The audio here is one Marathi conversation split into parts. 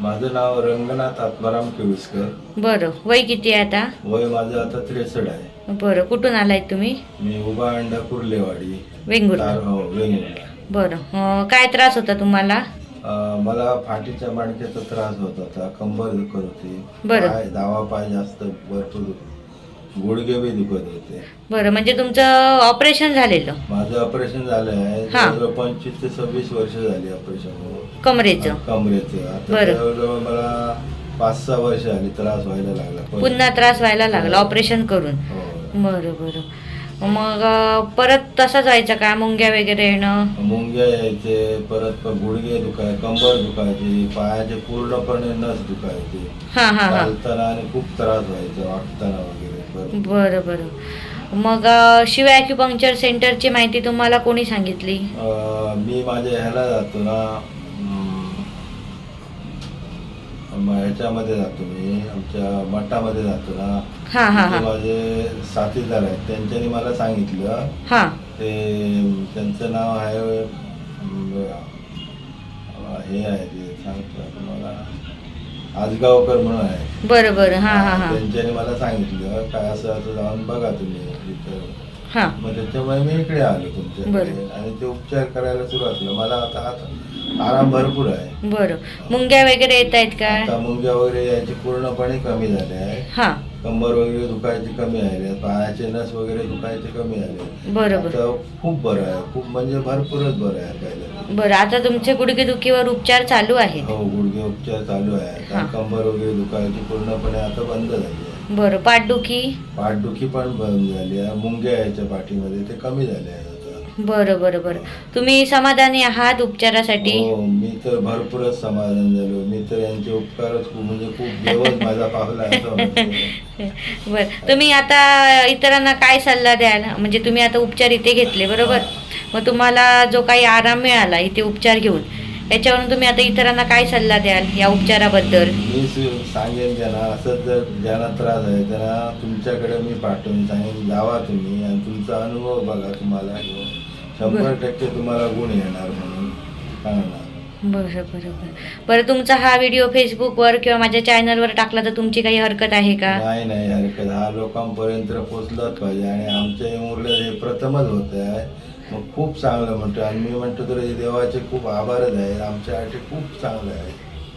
माझं नाव रंगनाथ आत्माराम केविसकर बरं वय किती आहे आता? वय माझं आता त्रेसष्ट आहे. बरं कुठून आलाय तुम्ही? मी उभा अंडा कुर्लेवाडी. वेंगुर्ला. तार- हो वेंगुर्ला. बरं अं, काय त्रास होता तुम्हाला? अं, मला फाटीच्या माणक्याचा त्रास होत होता कंबर दुखत होती. बरं. पाय दावा पाय जास्त भरपूर गुडघे बी दुखत होते. बरं म्हणजे तुमचं ऑपरेशन झालेलं? माझं ऑपरेशन झालं आहे हा. जवळजवळ पंचवीस ते सव्वीस वर्ष झाली ऑपरेशन कमरेचं? कमरेचं. आता बरं. जवळजवळ मला पाच सहा वर्ष झाली त्रास व्हायला लागला. पण- पुन्हा त्रास व्हायला लागला ऑपरेशन करून? हो. बरं बरं. मग अं, परत तसंच व्हायचं का? मुंग्या वगैरे येणं? मुंग्या यायचे परत गुडघे दुखाय कंबर दुखायची पायाचे पूर्णपणे नस दुखायचे. हां हां हां. चालताना आणि खूप त्रास व्हायचा वाटताना वगैरे. बरं. बरं मग अं, शिव ॲक्युपंक्चर सेंटरची माहिती तुम्हाला कोणी सांगितली? अं, मी माझ्या ह्याला जातो ना अं, ह्याच्यामध्ये जातो मी आमच्या मठामध्ये जातो ना. हां हां तिथे हां माझे साथीदार आहेत त्यांच्यानी मला सांगितलं. हां. ते त्यांचं नाव आहे अं, हे आहे ते सांगतो तुम्हाला. आजगावकर म्हणून आहे. बरं बरं. हां हां हां. त्यांच्यानी मला सांगितलं काय असं असं जाऊन बघा तुम्ही इथं. हां. मग त्याच्यामुळे मी इकडे आलो तुमच्याकडे. बरं. आणि ते उपचार करायला सुरुवात केलं. मला आता आता आराम भरपूर आहे. बरं. मुंग्या वगैरे येत आहेत का? आता मुंग्या वगैरे यायची पूर्णपणे कमी झाले आहे. हां. कंबर वगैरे दुखायची कमी आले पायाचे नस वगैरे दुखायचे कमी आले. बरोबर. आता खूप बरं आहे खूप म्हणजे भरपूरच बरं आहे पहिलं बरं आता तुमचे गुडघेदुखीवर उपचार चालू आहेत. हो गुडघे उपचार चालू आहे. आता हा. कंबर वगैरे दुखायची पूर्णपणे आता बंद झाली आहे. बरं पाठदुखी? पाठदुखी पण बंद झाली आहे. मुंग्या यायच्या पाठीमध्ये ते कमी झाले आहे. बरं बरं बरं. तुम्ही समाधानी आहात उपचारासाठी? हो मी तर भरपूरच समाधान झालो. मी तर यांचे उपकारच खूप म्हणजे खूप देवच माझा पावला असं. बरं. तुम्ही आता इतरांना काय सल्ला द्याल? म्हणजे तुम्ही आता उपचार इथे घेतले बरोबर? मग तुम्हाला जो काही आराम मिळाला इथे उपचार घेऊन त्याच्यावरून तुम्ही आता इतरांना काय सल्ला द्याल या उपचाराबद्दल? मी स- सांगेन त्यांना असं जर ज्यांना त्रास आहे त्यांना तुमच्याकडे मी पाठवून सांगेन. जावा तुम्ही आणि तुमचा अनुभव बघा तुम्हाला. घेऊन शंभर टक्के तुम्हाला गुण येणार म्हणून सांगणार. बरं बरं बरं बरं तुमचा हा व्हिडिओ फेसबुकवर किंवा माझ्या चॅनलवर टाकला तर तुमची काही हरकत आहे का? नाही नाही हरकत. हा लोकांपर्यंत पोचलाच पाहिजे आणि आमच्या मुलं हे प्रथमच होत आहे. मग खूप चांगलं म्हणतो आणि मी म्हणतो तर हे देवाचे खूप आभारच आहे. आमच्यासाठी खूप चांगलं आहे.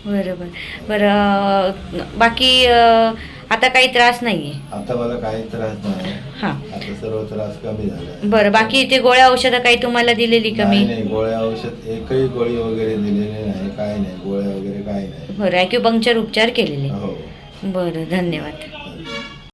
बरं बरं बरं अं, बाकी अं, आता काही त्रास नाही आहे आता मला काही त्रास नाही. हां. आता सर्व त्रास कमी झाला. बरं बाकी इथे गोळ्या औषधं काही तुम्हाला दिलेली कमी नाही गोळ्या औषध एकही गोळी वगैरे दिलेली नाही काही नाही गोळ्या वगैरे काही नाही. बरं ॲक्युपंक्चर उपचार केलेले. हो. बरं धन्यवाद.